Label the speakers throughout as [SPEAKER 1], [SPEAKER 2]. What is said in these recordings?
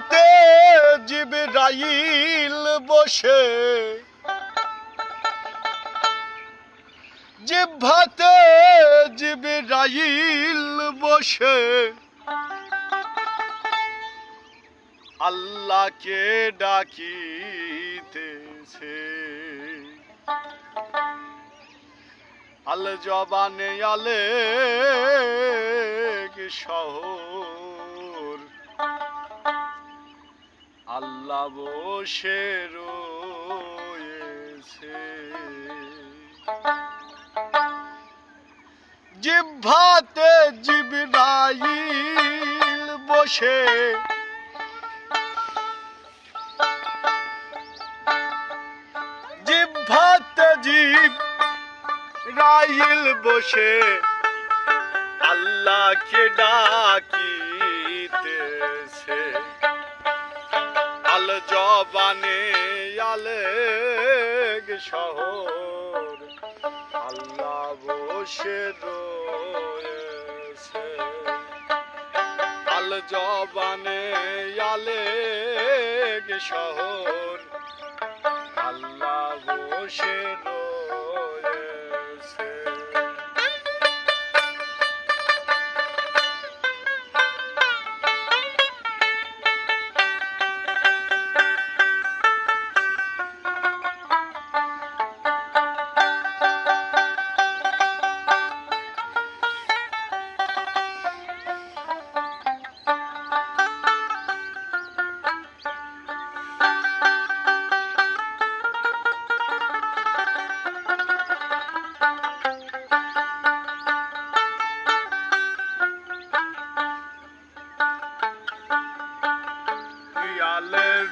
[SPEAKER 1] জিভাতে জিবরাইল বসে। জিভাতে জিবরাইল বসে। আল্লাহকে ডাকিতেছে। আল জবানে আলে শহর আল্লাহ বসে রয়েছে। জিভাতে জিবরাইল বসে। জিভাতে জিব রাইল বসে। আল্লাহকে ডাকিতেছে আল জবানে আলেগ শহর। আল্লাহ বসে রয়েছে। আল জবানে আলেগ শহর। আল্লাহ বসে রয়েছে।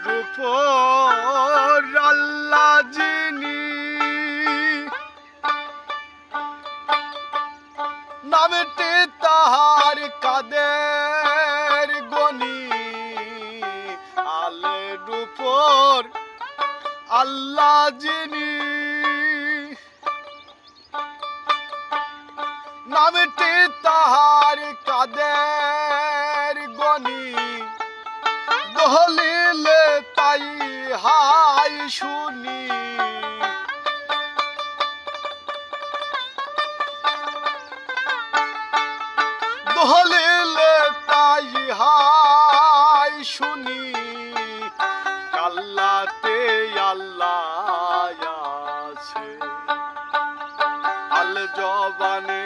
[SPEAKER 1] উপর আল্লাহ যিনি নামটি তাহার কাদের গনি। আলের উপর আল্লাহ যিনি নামটি তাহার কাদের দহলিলে তাই হাই শুনি, কাল্লাতে আল্লাহ আছে। আল জবানে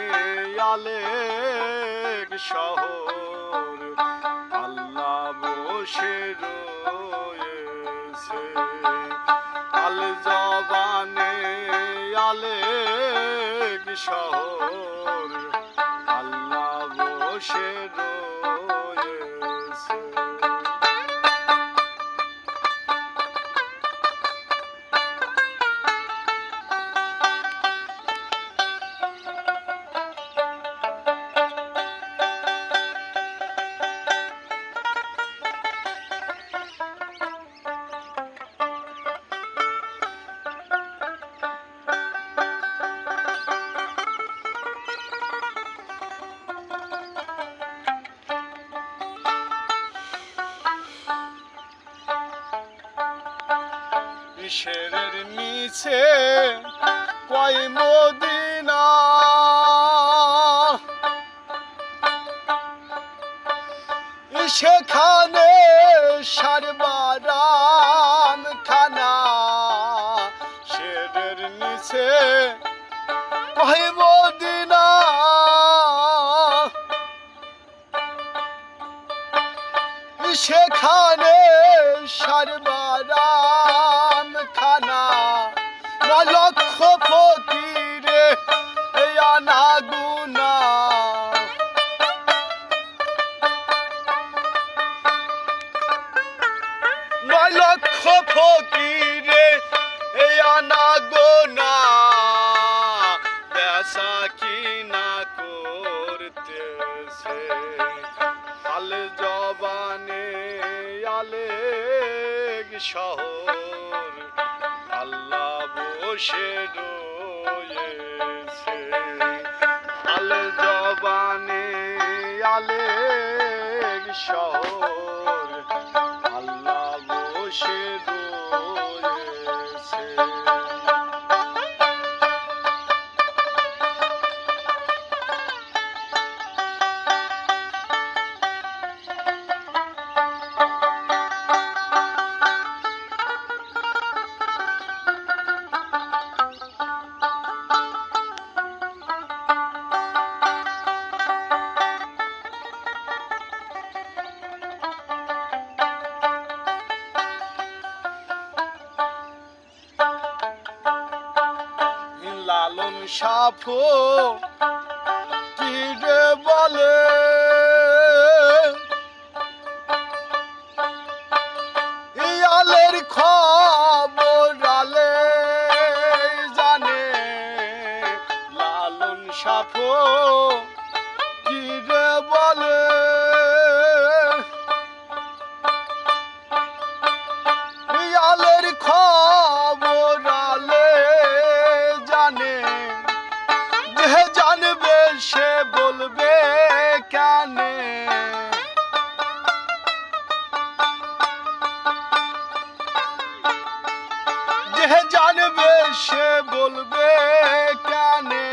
[SPEAKER 1] আলেক শহর, আল্লাহ বসে রয়েছে। আল জবানে আলেক শহর বসে কিসের নিচে কয় মদিনা। সেখানে সারবারাম খানা শেরের নিচে কয় মদিনা। সেখানে শহর আল্লাহ বসে রয়েছে সাফো কি রে বলে? ইয়ালের খবর আলে জানে লালন বলে? সে বলবে কেনে? যে জানবে সে বলবে কেনে?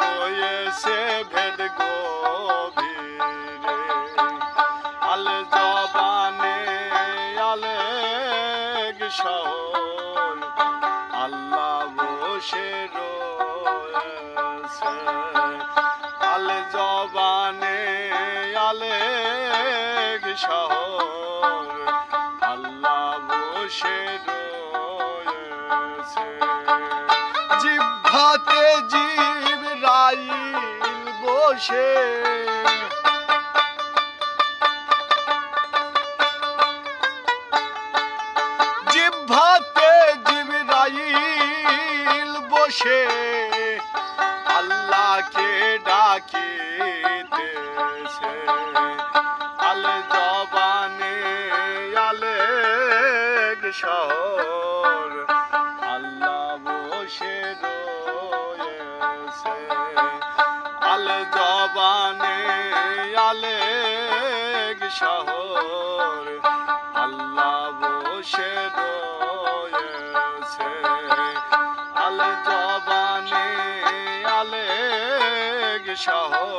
[SPEAKER 1] রয়েছে ভেদ গভীরে। আল জবানে আলেগ শহর। আল্লাহ বসে রয়েছে জিভাতে জীব রাইল বসে। জিভাতে জিবরাইল বসে। শহর আল্লাহ বসে রয়েছে। আল জবানে আলেগ শহর।